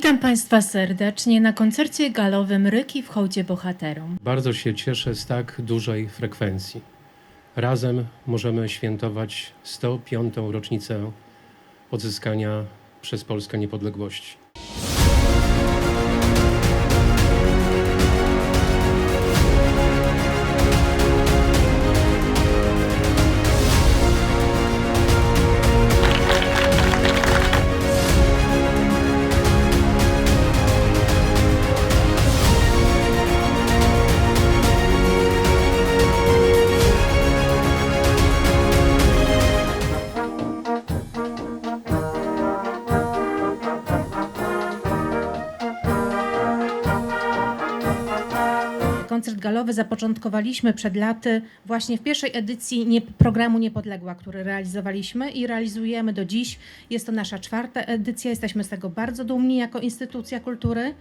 Witam Państwa serdecznie na koncercie galowym Ryki w hołdzie bohaterom. Bardzo się cieszę z tak dużej frekwencji. Razem możemy świętować 105. rocznicę odzyskania przez Polskę niepodległości. Koncert galowy zapoczątkowaliśmy przed laty właśnie w pierwszej edycji nie, programu Niepodległa, który realizowaliśmy i realizujemy do dziś. Jest to nasza czwarta edycja, jesteśmy z tego bardzo dumni jako instytucja kultury.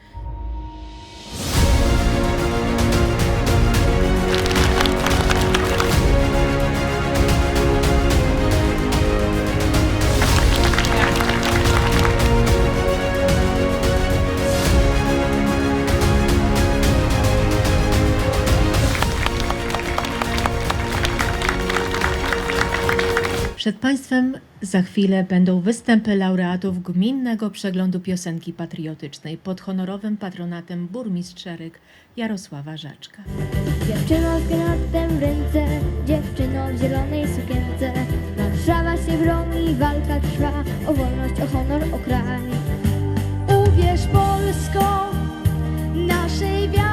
Przed Państwem za chwilę będą występy laureatów Gminnego Przeglądu Piosenki Patriotycznej pod honorowym patronatem burmistrzeryk Jarosława Żaczka. Dziewczyno z granatem w ręce, dziewczyno w zielonej sukience. Warszawa się broni, walka trwa o wolność, o honor, o kraj. Uwierz Polsko, naszej wiary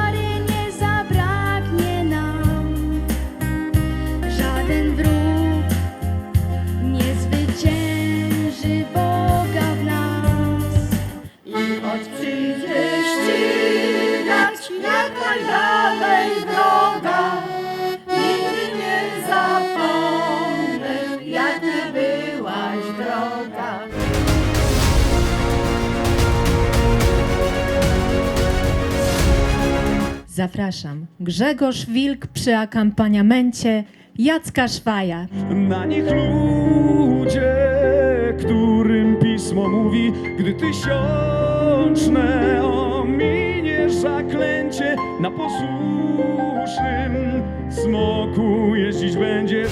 Zapraszam Grzegorz Wilk przy akompaniamencie Jacka Szwaja. Na nich ludzie, którym pismo mówi, gdy tysiączne ominie zaklęcie na posłusznym smoku jeździć będzie.